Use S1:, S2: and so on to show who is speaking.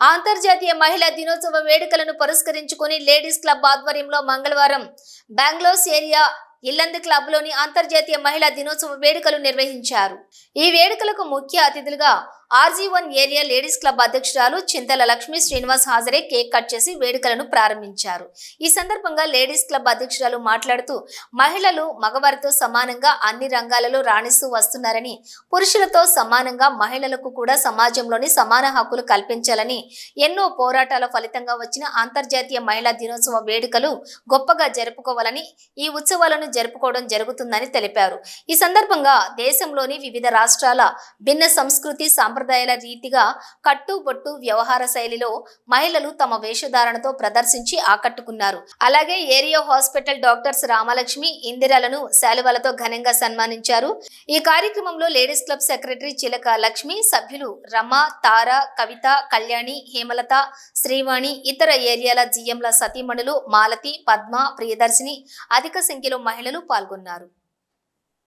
S1: అంతర్జాతీయ మహిళా దినోత్సవ వేడుకలను పురస్కరించుకుని లేడీస్ క్లబ్ ఆధ్వర్యంలో మంగళవారం బెంగళూరు ఏరియా ఇల్లందు క్లబ్లోని అంతర్జాతీయ మహిళా దినోత్సవ వేడుకలు నిర్వహించారు. ఈ వేడుకలకు ముఖ్య అతిథులుగా RG one area ladies club అధ్యక్షురాలు చింతల లక్ష్మి శ్రీనివాస్ హాజరే కేక్ కట్ చేసి వేడుకలను ప్రారంభించారు. ఈ సందర్భంగా లేడీస్ క్లబ్ అధ్యక్షురాలు మాట్లాడుతూ మహిళలు మగవారితో సమానంగా అన్ని రంగాలలో రాణిస్తూ వస్తున్నారని పురుషులతో సమానంగా మహిళలకు కూడా సమాజంలోని సమాన హక్కులు కల్పించాలని ఎన్నో పోరాటాల ఫలితంగా వచ్చిన అంతర్జాతీయ మహిళా దినోత్సవ వేడుకలు గొప్పగా జరుపుకోవాలని ఈ ఉత్సవాలను జరుపుకోవడం జరుగుతుందని తెలిపారు. ఈ సందర్భంగా దేశంలోని వివిధ రాష్ట్రాల భిన్న సంస్కృతి సాంప్రదాయాల రీతిగా కట్టుబొట్టు వ్యవహార శైలిలో మహిళలు తమ వేషధారణతో ప్రదర్శించి ఆకట్టుకున్నారు. అలాగే ఏరియా హాస్పిటల్ డాక్టర్స్ రామలక్ష్మి ఇందిరలను శాలువలతో ఘనంగా సన్మానించారు. ఈ కార్యక్రమంలో లేడీస్ క్లబ్ సెక్రటరీ చిలక లక్ష్మి సభ్యులు రమ తార కవిత కళ్యాణి హేమలత శ్రీవాణి ఇతర ఏరియాల జిఎంల సతీమణులు మాలతి పద్మ ప్రియదర్శిని అధిక సంఖ్యలో మహిళలు పాల్గొన్నారు.